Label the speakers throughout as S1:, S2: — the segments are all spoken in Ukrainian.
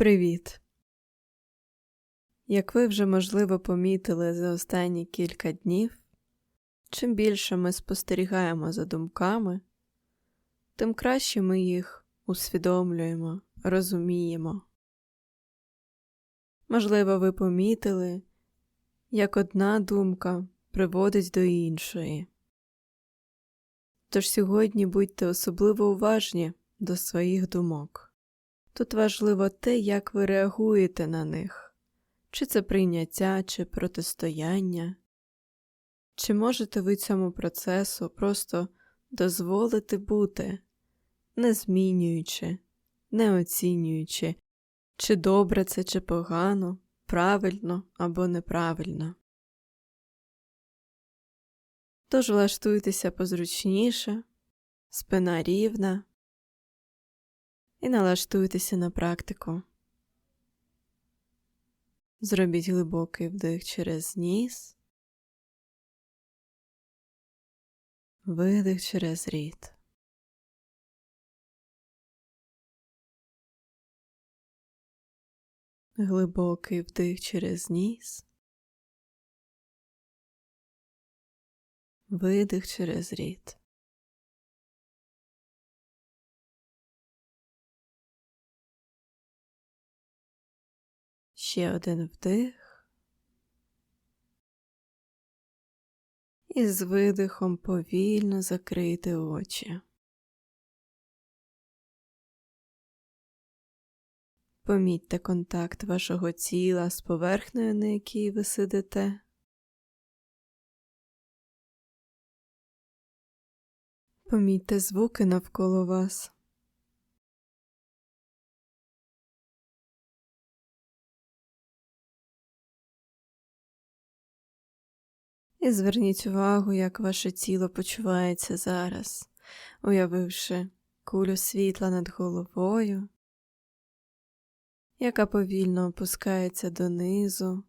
S1: Привіт! Як ви вже можливо помітили за останні кілька днів, чим більше ми спостерігаємо за думками, тим краще ми їх усвідомлюємо, розуміємо. Можливо, ви помітили, як одна думка приводить до іншої. Тож сьогодні будьте особливо уважні до своїх думок. Тут важливо те, як ви реагуєте на них, чи це прийняття, чи протистояння, чи можете ви цьому процесу просто дозволити бути, не змінюючи, не оцінюючи, чи добре це, чи погано, правильно або неправильно. Тож влаштуйтеся позручніше, спина рівна і налаштуйтеся на практику. Зробіть глибокий вдих через ніс, видих через рід. Глибокий вдих через ніс, видих через рід. Ще один вдих. І з видихом повільно закрити очі. Помітьте контакт вашого тіла з поверхнею, на якій ви сидите. Помітьте звуки навколо вас. І зверніть увагу, як ваше тіло почувається зараз, уявивши кулю світла над головою, яка повільно опускається донизу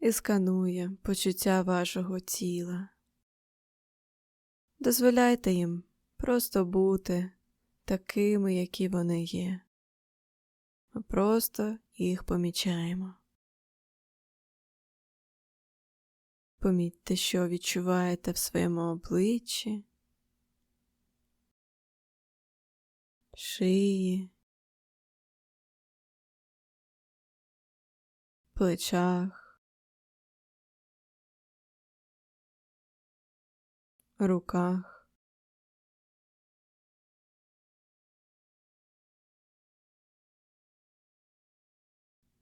S1: і сканує почуття вашого тіла. Дозволяйте їм просто бути такими, які вони є. Ми просто їх помічаємо. Помітьте, що відчуваєте в своєму обличчі, шиї, плечах, руках.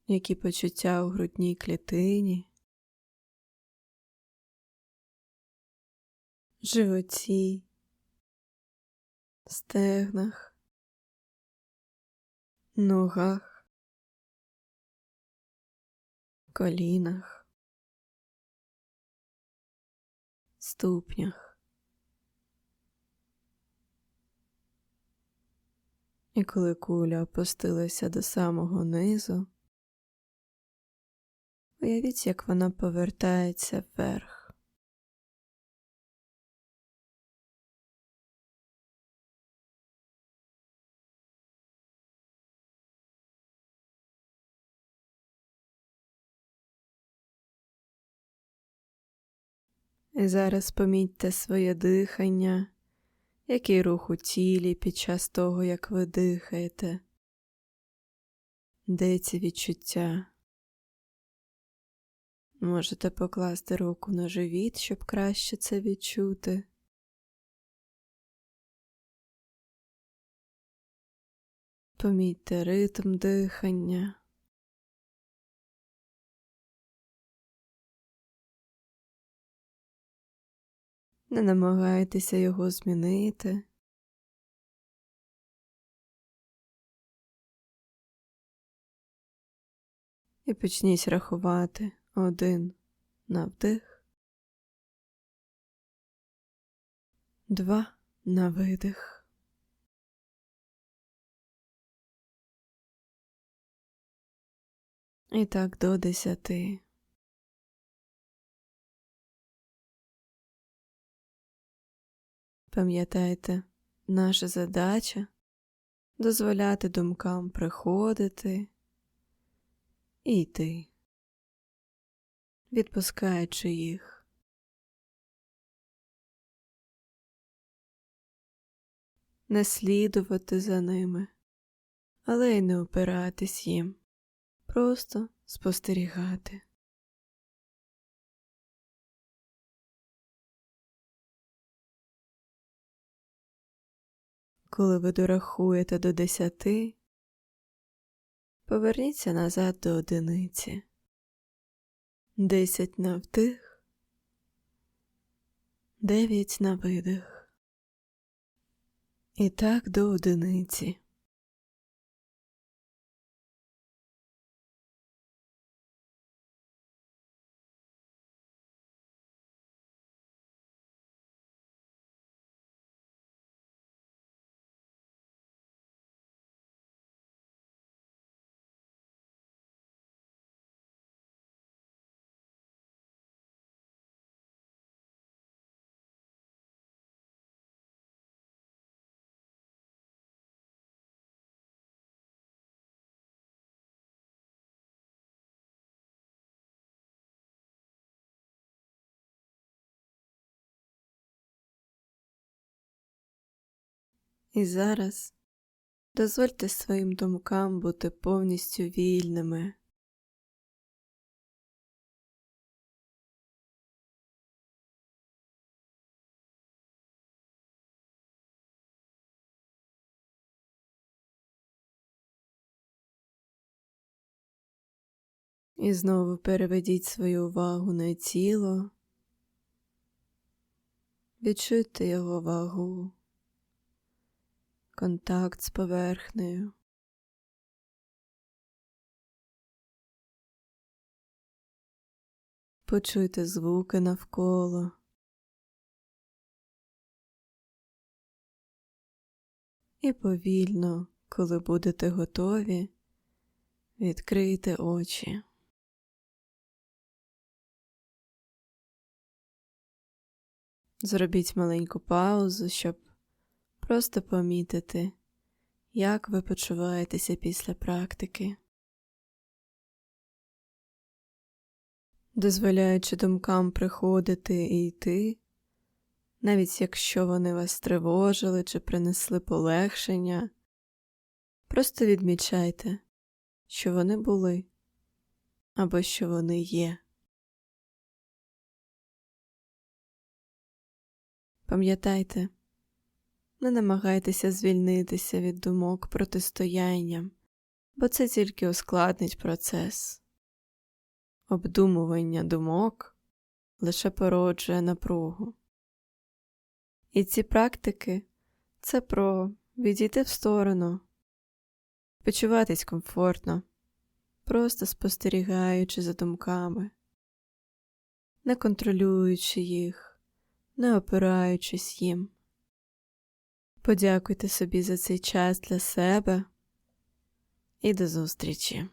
S1: Які почуття у грудній клітині. Животі, стегнах, ногах, колінах, ступнях. І коли куля опустилася до самого низу, уявіть, як вона повертається вверх. І зараз помітьте своє дихання, який рух у тілі під час того, як ви дихаєте, де ці відчуття. Можете покласти руку на живіт, щоб краще це відчути. Помітьте ритм дихання. Не намагайтеся його змінити. І почніть рахувати один на вдих, два на видих. І так до десяти. Пам'ятайте, наша задача дозволяти думкам приходити і йти, відпускаючи їх. Не слідувати за ними, але й не опиратись їм, просто спостерігати. Коли ви дорахуєте до десяти, поверніться назад до одиниці. Десять на вдих, дев'ять на видих. І так до одиниці. І зараз дозвольте своїм думкам бути повністю вільними. І знову переведіть свою увагу на тіло, відчуйте його вагу контакт з поверхнею. Почуйте звуки навколо. І повільно, коли будете готові, відкрийте очі. Зробіть маленьку паузу, щоб Просто помітити, як ви почуваєтеся після практики, дозволяючи думкам приходити і йти, навіть якщо вони вас тривожили чи принесли полегшення, просто відмічайте, що вони були або що вони є. Пам'ятайте, не намагайтеся звільнитися від думок протистоянням, бо це тільки ускладнить процес. Обдумування думок лише породжує напругу. І ці практики це про відійти в сторону, почуватись комфортно, просто спостерігаючи за думками, не контролюючи їх, не опираючись їм. Подякуйте собі за цей час для себе і до зустрічі!